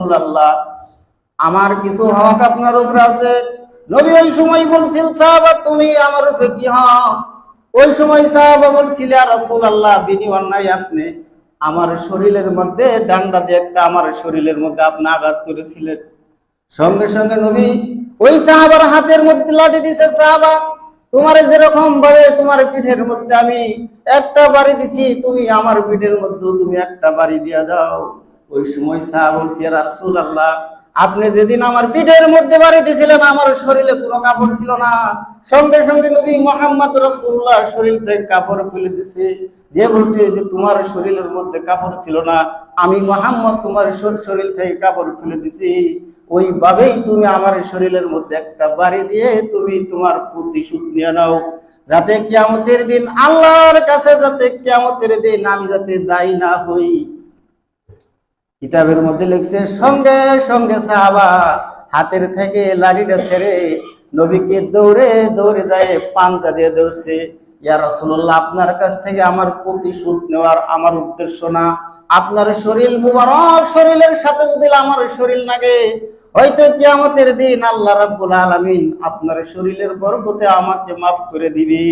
রাসূলুল্লাহ, আমার কিছু হক আপনার উপরে আছে। নবী ওই সময় বলছিল, সাহাবা, তুমি আমার উপরে কি হক? ওই সময় সাহাবা বলছিল রাসূল আল্লাহ বিনি অন্যায় আপনি আমার শরীরের মধ্যে, ডান্ডা দিয়ে একটা আমার শরীরের মধ্যে আপনি আঘাত করেছিলেন। সঙ্গে সঙ্গে নবী ওই সাহাবার হাতের মধ্যে লাঠি দিছে, সাহাবা, তোমার যেরকম ভাবে তোমার পিঠের মধ্যে আমি একটা বাড়ি দিছি, তুমি আমার পিঠের মধ্যে তুমি একটা বাড়ি দিয়া দাও। ওই সময় সাহা বলছি রাসূল আল্লাহ আপনি যেদিন আমার পিঠের মধ্যে বাড়ি দিছিলেন আমার শরীরে কোনো কাপড় ছিল না। সঙ্গে সঙ্গে নবী মোহাম্মদ রাসূলুল্লাহ শরীর থেকে কাপড় খুলে দিছে। দিয়ে বলছে যে তোমার শরীরের মধ্যে কাপড় ছিল না, আমি মোহাম্মদ তোমার শরীর থেকে কাপড় খুলে দিছি। ওইভাবেই তুমি আমার শরীরের মধ্যে একটা বাড়ি দিয়ে তুমি তোমার প্রতিশোধ নিয়ে নাও। যাতে কিয়ামতের দিন আল্লাহর কাছে, যাতে কিয়ামতের দিন আমি যাতে দায়ী না হই। কিতাবের মধ্যে লিখছে, সঙ্গে সঙ্গে সাহাবা, হাতের থেকে লাঠিটা ছেড়ে নবীকে দৌড়ে দৌড়ে যায় পাঞ্জা দিয়ে দৌড়ছে। ইয়া রাসূলুল্লাহ, আপনার কাছ থেকে আমার প্রতিশোধ নেওয়ার আমার উদ্দেশ্য না। আপনার শরীর মুবারক, শরীরের সাথে যদি আমার শরীর লাগে, হয়তো কিয়ামতের দিন আল্লাহ রাব্বুল আলামিন আপনার শরীরের বরকতে আমাকে মাফ করে দিবি।